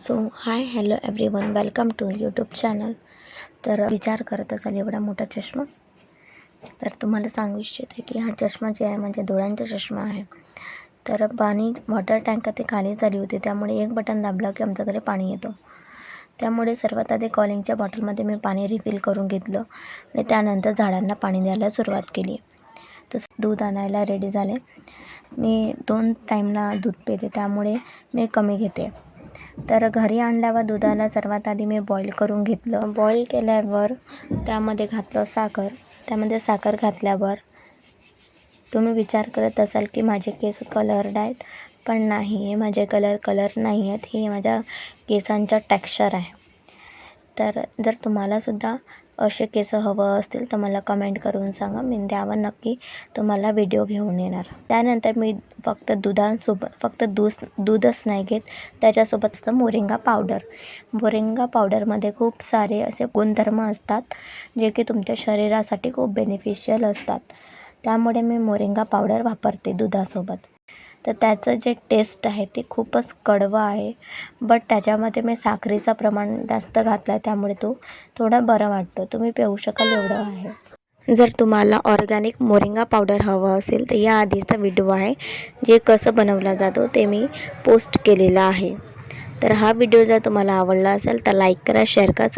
So hi hello everyone welcome to YouTube channel तर विचार करत असाल एवढा मोठा चष्मा तर तुम्हाला सांगू इच्छिते की हा चष्मा जे आहे म्हणजे डोळ्यांचा चष्मा आहे. तर पाणी वॉटर टँकर ते खाली झाली होती त्यामुळे एक बटन दाबलं की आमच्याकडे पाणी येतो. त्यामुळे सर्वात आधी कॉलिंगच्या बॉटलमध्ये मी पाणी रिफिल करून घेतलं आणि त्यानंतर झाडांना पाणी द्यायला सुरुवात केली. तसं दूध आणायला रेडी झाले. मी दोन टाईमला दूध पिते त्यामुळे मी कमी घेते. तर घरी आणल्यावर दुधाला सर्वात आधी मी बॉईल करून घेतलं. बॉईल केल्यावर त्यामध्ये घातलं साखर. त्यामध्ये साखर घातल्यावर तुम्ही विचार करत असाल की माझे केस कलर्ड आहेत पण नाही हे माझे कलर कलर नाही आहेत हे माझ्या केसांचा टेक्स्चर आहे. तर जर तुम्हालासुद्धा असे केस हवं असतील तर मला कमेंट करून सांगा. मी द्यावं नक्की. तुम्हाला व्हिडिओ घेऊन येणार. त्यानंतर मी फक्त दुधासोबत फक्त दूध दूधच नाही घेत. त्याच्यासोबत असतं मोरिंगा पावडर. मोरिंगा पावडरमध्ये खूप सारे असे गुणधर्म असतात जे की तुमच्या शरीरासाठी खूप बेनिफिशियल असतात. त्यामुळे मी मोरिंगा पावडर वापरते दुधासोबत. तर त्याचं जे टेस्ट आहे ते खूपच कडवं आहे. बट त्याच्यामध्ये मी साखरेचं प्रमाण जास्त घातलं आहे त्यामुळे तो थोडा बरा वाटतो. तुम्ही पिऊ शकाल एवढं आहे. जर तुम्हाला ऑर्गॅनिक मोरिंगा पावडर हवं असेल तर या आधीचा व्हिडिओ आहे. जे कसं बनवला जातो ते मी पोस्ट केलेलं आहे. तर हा व्हिडिओ जर तुम्हाला आवडला असेल तर लाईक करा शेअर करा